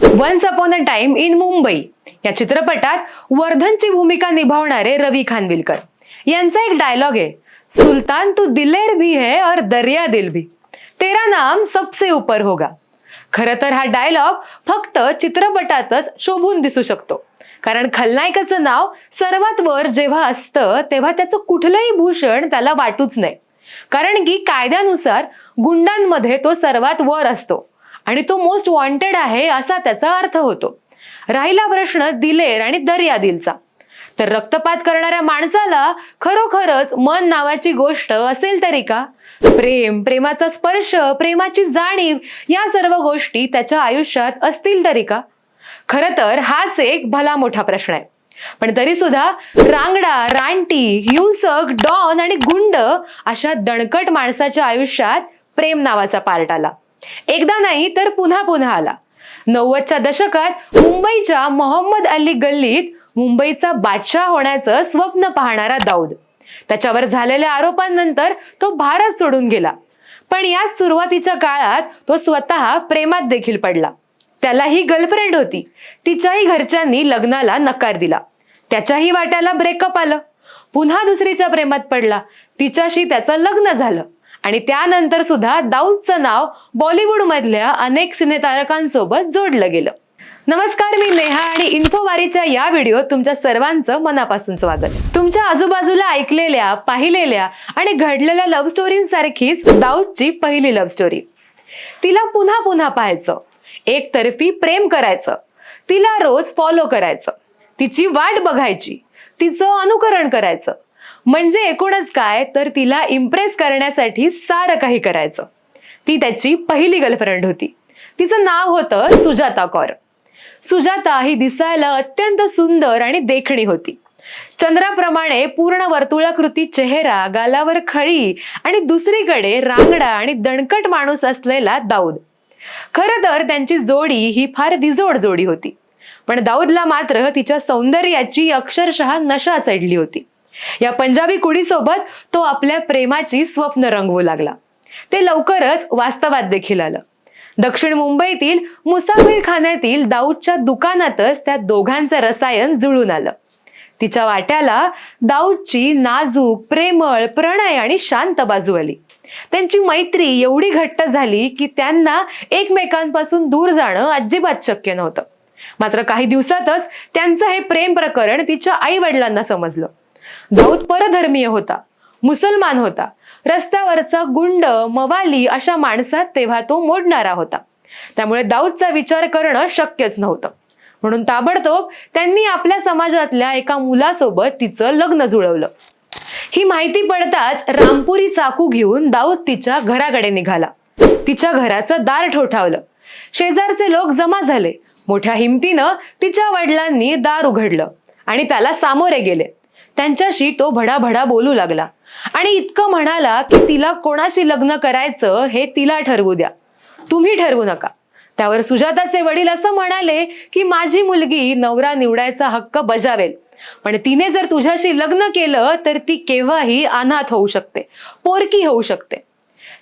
Once upon a time in Mumbai या चित्रपटात वर्धनची भूमिका निभावणारे रवी खानविलकर. यांचा एक डायलॉग आहे सुलतान तू दिलेर भी है और दर्या दिल भी. तेरा नाम सबसे ऊपर होगा. खरं तर हा डायलॉग फक्त चित्रपटातच शोभून दिसू शकतो. कारण खलनायकाचं नाव सर्वात वर जेव्हा असतं तेव्हा त्याचं कुठलंही भूषण त्याला वाटूच नाही. कारण की कायद्यानुसार गुंडांमध्ये तो सर्वात वर असतो. आणि तो मोस्ट वॉन्टेड आहे असा त्याचा अर्थ होतो. राहिला प्रश्न दिलेर आणि दर्यादिलचा. तर रक्तपात करणाऱ्या माणसाला खरोखरच मन नावाची गोष्ट असेल तरी का? प्रेम प्रेमाचा स्पर्श प्रेमाची जाणीव या सर्व गोष्टी त्याच्या आयुष्यात असतील तरी का? खरं तर हाच एक भला मोठा प्रश्न आहे. पण तरी सुद्धा रांगडा रानटी हिंसक डॉन आणि गुंड अशा दणकट माणसाच्या आयुष्यात प्रेम नावाचा पार्ट आला. एकदा नाही तर पुन्हा पुन्हा आला. नव्वदच्या दशकात मुंबईच्या मोहम्मद अली गल्लीत मुंबईचा बादशाह होण्याचं स्वप्न पाहणारा दाऊद. त्याच्यावर झालेल्या आरोपांनंतर तो भारत सोडून गेला. पण याच सुरुवातीच्या काळात तो स्वतः प्रेमात देखील पडला. त्यालाही गर्लफ्रेंड होती. तिच्याही घरच्यांनी लग्नाला नकार दिला. त्याच्याही वाट्याला ब्रेकअप आलं. पुन्हा दुसरीच्या प्रेमात पडला. तिच्याशी त्याचं लग्न झालं. आणि त्यानंतर सुद्धा दाऊदचं नाव बॉलिवूड मधल्या अनेक सिनेतारकांसोबत जोडलं गेलं. नमस्कार मी नेहा आणि इन्फोवारीच्या या व्हिडिओ तुमच्या सर्वांचं मनापासून स्वागत. तुमच्या आजूबाजूला ऐकलेल्या पाहिलेल्या आणि घडलेल्या लव्ह स्टोरींसारखीच दाऊदची पहिली लव्ह स्टोरी तिला पुन्हा पुन्हा पाहायचं. एकतर्फी प्रेम करायचं. तिला रोज फॉलो करायचं. तिची वाट बघायची. तिचं अनुकरण करायचं. म्हणजे एकूणच काय? तर तिला इम्प्रेस करण्यासाठी सारं काही करायचं. ती त्याची पहिली गर्लफ्रेंड होती. तिचं नाव होतं सुजाता कौर. सुजाता ही दिसायला अत्यंत सुंदर आणि देखणी होती. चंद्राप्रमाणे पूर्ण वर्तुळाकृती चेहरा गालावर खळी आणि दुसरीकडे रांगडा आणि दणकट माणूस असलेला दाऊद. खर तर त्यांची जोडी ही फार विजोड जोडी होती. पण दाऊदला मात्र तिच्या सौंदर्याची अक्षरशः नशा चढली होती. या पंजाबी कुडीसोबत तो आपल्या प्रेमाची स्वप्न रंगवू लागला. ते लवकरच वास्तवात देखील आलं. दक्षिण मुंबईतील मुसाफिर खाण्यातील दाऊदच्या दुकानातच त्या दोघांचं रसायन जुळून आलं. तिच्या वाट्याला दाऊदची नाजूक प्रेमळ प्रणय आणि शांत बाजू आली. त्यांची मैत्री एवढी घट्ट झाली की त्यांना एकमेकांपासून दूर जाणं अजिबात शक्य नव्हतं. मात्र काही दिवसातच त्यांचं हे प्रेम प्रकरण तिच्या आई वडिलांना समजलं. दाऊद परधर्मीय होता मुसलमान होता. रस्त्यावरचा गुंड मवाली अशा माणसात तेव्हा तो मोडणारा होता. त्यामुळे दाऊदचा विचार करणं शक्यच नव्हतं. म्हणून ताबडतोब त्यांनी आपल्या समाजातल्या एका मुलासोबत तिचं लग्न जुळवलं. ही माहिती पडताच रामपुरी चाकू घेऊन दाऊद तिच्या घराकडे निघाला. तिच्या घराचं दार ठोठावलं. शेजारचे लोक जमा झाले. मोठ्या हिमतीनं तिच्या वडिलांनी दार उघडलं आणि त्याला सामोरे गेले. त्यांच्याशी तो भडाभडा बोलू लागला. आणि इतकं म्हणाला की तिला कोणाशी लग्न करायचं हे तिला ठरवू द्या. तुम्ही ठरवू नका. त्यावर सुजाताचे वडील असं म्हणाले की माझी मुलगी नवरा निवडायचा हक्क बजावेल. पण तिने जर तुझ्याशी लग्न केलं तर ती केव्हाही अनाथ होऊ शकते. पोरकी होऊ शकते.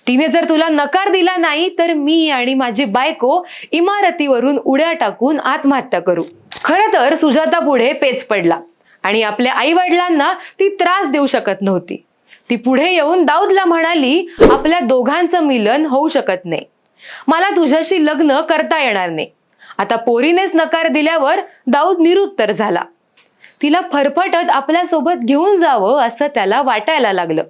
तिने जर तुला नकार दिला नाही तर मी आणि माझी बायको इमारतीवरून उड्या टाकून आत्महत्या करू. खरं तर सुजाता पुढे पेच पडला. आणि आपल्या आई वडिलांना ती त्रास देऊ शकत नव्हती. ती पुढे येऊन दाऊदला म्हणाली आपल्या दोघांचं मिलन होऊ शकत नाही. मला तुझ्याशी लग्न करता येणार नाही. आता पोरीनेच नकार दिल्यावर दाऊद निरुत्तर झाला. तिला फरफटत आपल्यासोबत घेऊन जावं असं त्याला वाटायला लागलं.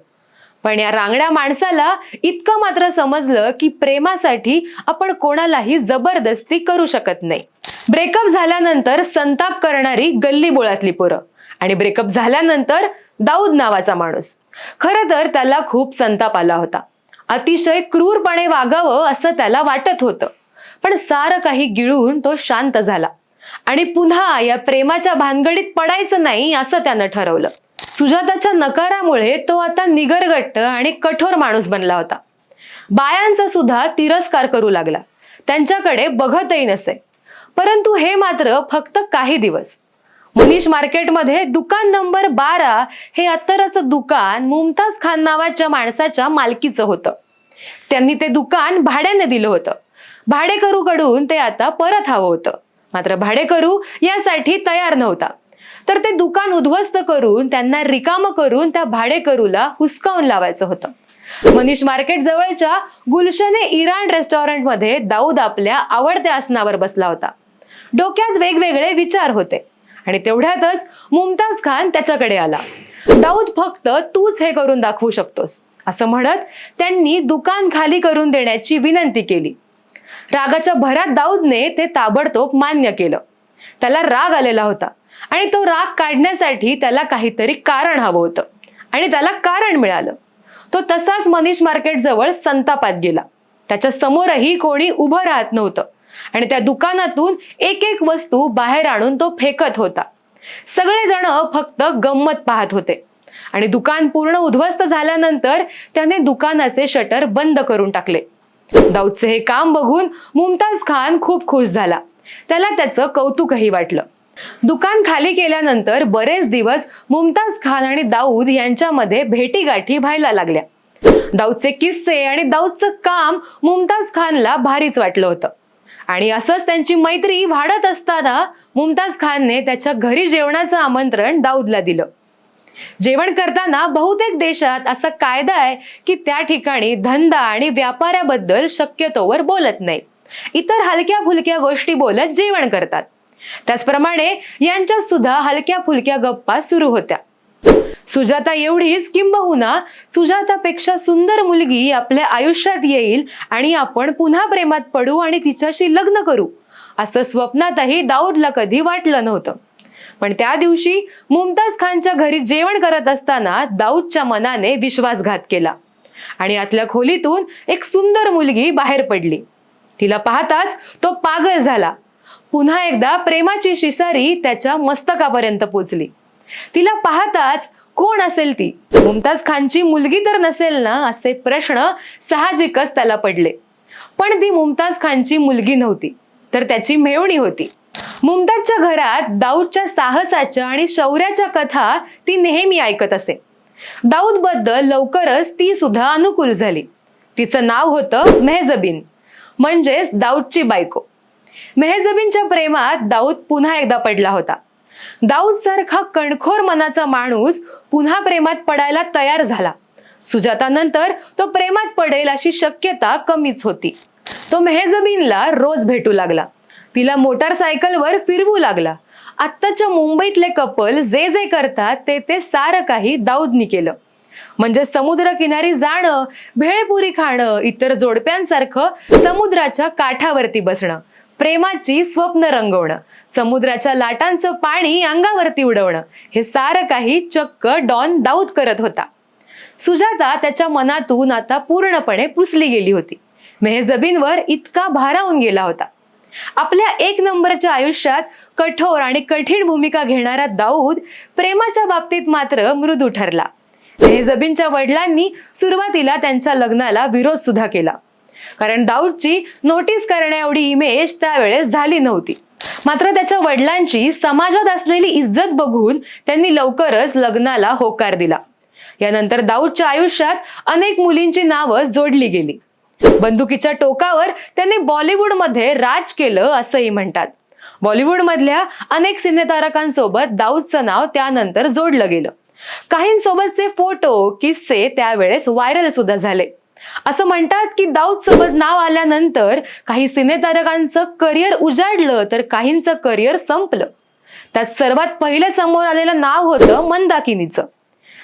पण या रांगड्या माणसाला इतकं मात्र समजलं की प्रेमासाठी आपण कोणालाही जबरदस्ती करू शकत नाही. ब्रेकअप झाल्यानंतर संताप करणारी गल्ली बोळातली पोरं. आणि ब्रेकअप झाल्यानंतर दाऊद नावाचा माणूस. खरं तर त्याला खूप संताप आला होता. अतिशय क्रूरपणे वागावं असं त्याला वाटत होतं. पण सारं काही गिळून तो शांत झाला. आणि पुन्हा या प्रेमाच्या भानगडीत पडायचं नाही असं त्यानं ठरवलं. सुजाताच्या नकारामुळे तो आता निगरगट्ट आणि कठोर माणूस बनला होता. बायांचा सुद्धा तिरस्कार करू लागला. त्यांच्याकडे बघतही नसे. परंतु हे मात्र फक्त काही दिवस. मनीष मार्केटमध्ये दुकान नंबर बारा हे अत्तराचं दुकान मुमताज खान नावाच्या माणसाच्या मालकीचं होतं. त्यांनी ते दुकान भाड्याने दिलं होतं. भाडेकरूकडून ते आता परत हवं होतं. मात्र भाडेकरू यासाठी तयार नव्हता. तर ते दुकान उद्ध्वस्त करून त्यांना रिकामं करून त्या भाडेकरूला हुसकावून लावायचं होतं. मनीष मार्केट जवळच्या गुलशने इराण रेस्टॉरंटमध्ये दाऊद आपल्या आवडत्या आसनावर बसला होता. डोक्यात वेगवेगळे विचार होते. आणि तेवढ्यातच मुमताज खान त्याच्याकडे आला. दाऊद फक्त तूच हे करून दाखवू शकतोस असं म्हणत त्यांनी दुकान खाली करून देण्याची विनंती केली. रागाच्या भरात दाऊदने ते ताबडतोब मान्य केलं. त्याला राग आलेला होता आणि तो राग काढण्यासाठी त्याला काहीतरी कारण हवं होतं आणि त्याला कारण मिळालं. तो तसाच मनीष मार्केट जवळ संतापात गेला. त्याच्या समोरही कोणी उभं राहत नव्हतं. आणि त्या दुकानातून एक एक वस्तू बाहेर आणून तो फेकत होता. सगळेजण फक्त गंमत पाहत होते. आणि दुकान पूर्ण उद्ध्वस्त झाल्यानंतर त्याने दुकानाचे शटर बंद करून टाकले. दाऊदचे हे काम बघून मुमताज खान खूप खुश झाला. त्याला त्याचं कौतुकही वाटलं. दुकान खाली केल्यानंतर बरेच दिवस मुमताज खान आणि दाऊद यांच्यामध्ये भेटीगाठी व्हायला लागल्या. दाऊदचे किस्से आणि दाऊदचं काम मुमताज खानला भारीच वाटलं होतं. आणि असंच त्यांची मैत्री वाढत असताना मुमताज खानने त्याच्या घरी जेवणाचं आमंत्रण दाऊदला दिलं. जेवण करताना बहुतेक देशात असा कायदा आहे की त्या ठिकाणी धंदा आणि व्यापाऱ्याबद्दल शक्यतोवर बोलत नाही. इतर हलक्या फुलक्या गोष्टी बोलत जेवण करतात. त्याचप्रमाणे यांच्यात सुद्धा हलक्या फुलक्या गप्पा सुरू होत्या. सुजाता एवढीच किंबहुना सुजातापेक्षा सुंदर मुलगी आपल्या आयुष्यात येईल आणि आपण पुन्हा प्रेमात पडू आणि तिच्याशी लग्न करू. असं स्वप्नातही दाऊदला कधी वाटलं नव्हतं. पण त्या दिवशी मुमताज खानच्या घरी जेवण करत असताना दाऊदच्या मनाने विश्वासघात केला. आणि आतल्या खोलीतून एक सुंदर मुलगी बाहेर पडली. तिला पाहताच तो पागल झाला. पुन्हा एकदा प्रेमाची शिसारी त्याच्या मस्तकापर्यंत पोचली. तिला पाहताच कोण असेल ती? मुमताज खानची मुलगी तर नसेल ना असे प्रश्न साहजिकच त्याला पडले. पण ती मुमताज खानची मुलगी नव्हती तर त्याची मेवणी होती. मुमताजच्या घरात दाऊदच्या साहसाच्या आणि शौर्याच्या कथा ती नेहमी ऐकत असे. दाऊदबद्दल लवकरच ती सुद्धा अनुकूल झाली. तिचं नाव होतं मेहजबीन म्हणजेच दाऊदची बायको. मेहजबीनच्या प्रेमात दाऊद पुन्हा एकदा पडला होता. दाऊद सारखा कणखोर मनाचा माणूस पुन्हा प्रेमात पडायला तयार झाला. सुजातानंतर तो प्रेमात पडेल अशी शक्यता कमीच होती. तो मेहजबीनला रोज भेटू लागला. तिला मोटारसायकलवर फिरवू लागला. आत्ताच्या मुंबईतले कपल जे जे करतात ते ते सारं काही दाऊदनी केलं. म्हणजे समुद्र किनारी जाणं भेळपुरी खाणं इतर जोडप्यांसारखं समुद्राच्या काठावरती बसणं. प्रेमाची स्वप्न रंगवणं समुद्राच्या लाटांचं पाणी अंगावरती उडवणं हे सारं काही चक्क डॉन दाऊद करत होता. सुजाता त्याच्या मनातून आता पूर्णपणे पुसली गेली होती. मेहजबीनवर इतका भारावून गेला होता. आपल्या एक नंबरच्या आयुष्यात कठोर आणि कठीण भूमिका घेणारा दाऊद प्रेमाच्या बाबतीत मात्र मृदू ठरला. मेहजबीनच्या वडिलांनी सुरुवातीला त्यांच्या लग्नाला विरोध सुद्धा केला. कारण दाऊदची नोटीस करण्या एवढी इमेज त्यावेळेस झाली नव्हती. मात्र त्याच्या वडिलांची समाजात असलेली इज्जत बघून त्यांनी लवकरच लग्नाला होकार दिला. यानंतर दाऊदच्या आयुष्यात अनेक मुलींची नावं जोडली गेली. बंदुकीच्या टोकावर त्यांनी बॉलिवूडमध्ये राज केलं असंही म्हणतात. बॉलिवूडमधल्या अनेक सिनेतारकांसोबत दाऊदचं नाव त्यानंतर जोडलं गेलं. काहींसोबतचे फोटो किस्से त्यावेळेस व्हायरल सुद्धा झाले. असं म्हणतात की दाऊद सोबत नाव आल्यानंतर काही सिनेतारकांचं करिअर उजाडलं तर काहींचं करिअर संपलं. त्यात सर्वात पहिलं समोर आलेलं नाव होतं मंदाकिनीचं.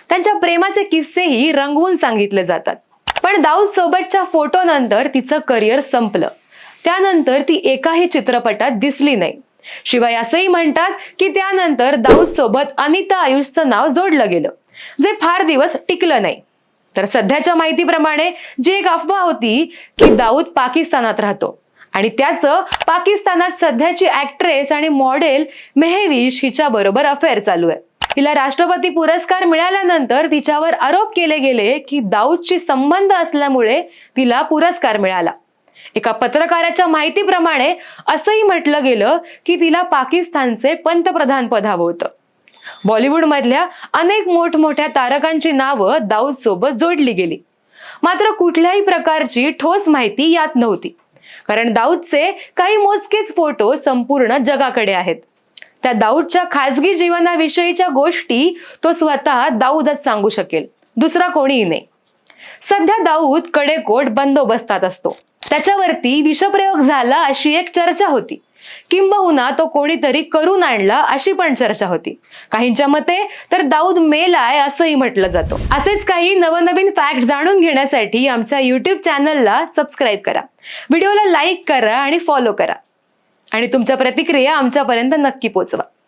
त्यांच्या प्रेमाचे किस्सेही रंगवून सांगितले जातात. पण दाऊद सोबतच्या फोटो नंतर तिचं करिअर संपलं. त्यानंतर ती एकाही चित्रपटात दिसली नाही. शिवाय असंही म्हणतात की त्यानंतर दाऊद सोबत अनिता आयुषचं नाव जोडलं गेलं जे फार दिवस टिकलं नाही. तर सध्याच्या माहितीप्रमाणे जी एक अफवा होती की दाऊद पाकिस्तानात राहतो. आणि त्याचं पाकिस्तानात सध्याची ऍक्ट्रेस आणि मॉडेल मेहविश हिच्या बरोबर अफेअर चालू आहे. तिला राष्ट्रपती पुरस्कार मिळाल्यानंतर तिच्यावर आरोप केले गेले की दाऊदशी संबंध असल्यामुळे तिला पुरस्कार मिळाला. एका पत्रकाराच्या माहितीप्रमाणे असंही म्हटलं गेलं की तिला पाकिस्तानचे पंतप्रधान पद हवं होतं. बॉलिवूडमधल्या अनेक मोठमोठ्या तारकांची नावं दाऊद सोबत जोडली गेली. मात्र कुठल्याही प्रकारची ठोस माहिती यात नव्हती. कारण दाऊदचे काही मोजकेच फोटो संपूर्ण जगाकडे आहेत. त्या दाऊदच्या खासगी जीवनाविषयीच्या गोष्टी तो स्वतः दाऊदच सांगू शकेल. दुसरा कोणीही नाही. सध्या दाऊद कडेकोट बंदोबस्तात असतो. त्याच्यावरती विषप्रयोग झाला अशी एक चर्चा होती. किंबहुना तो कोणीतरी करून आणला अशी पण चर्चा होती. काहींच्या मते तर दाऊद मेलाय असंही म्हटलं जातं. असेच काही नवनवीन फॅक्ट जाणून घेण्यासाठी आमच्या युट्यूब चॅनलला सबस्क्राईब करा. व्हिडिओला लाईक करा आणि फॉलो करा. आणि तुमच्या प्रतिक्रिया आमच्यापर्यंत नक्की पोचवा.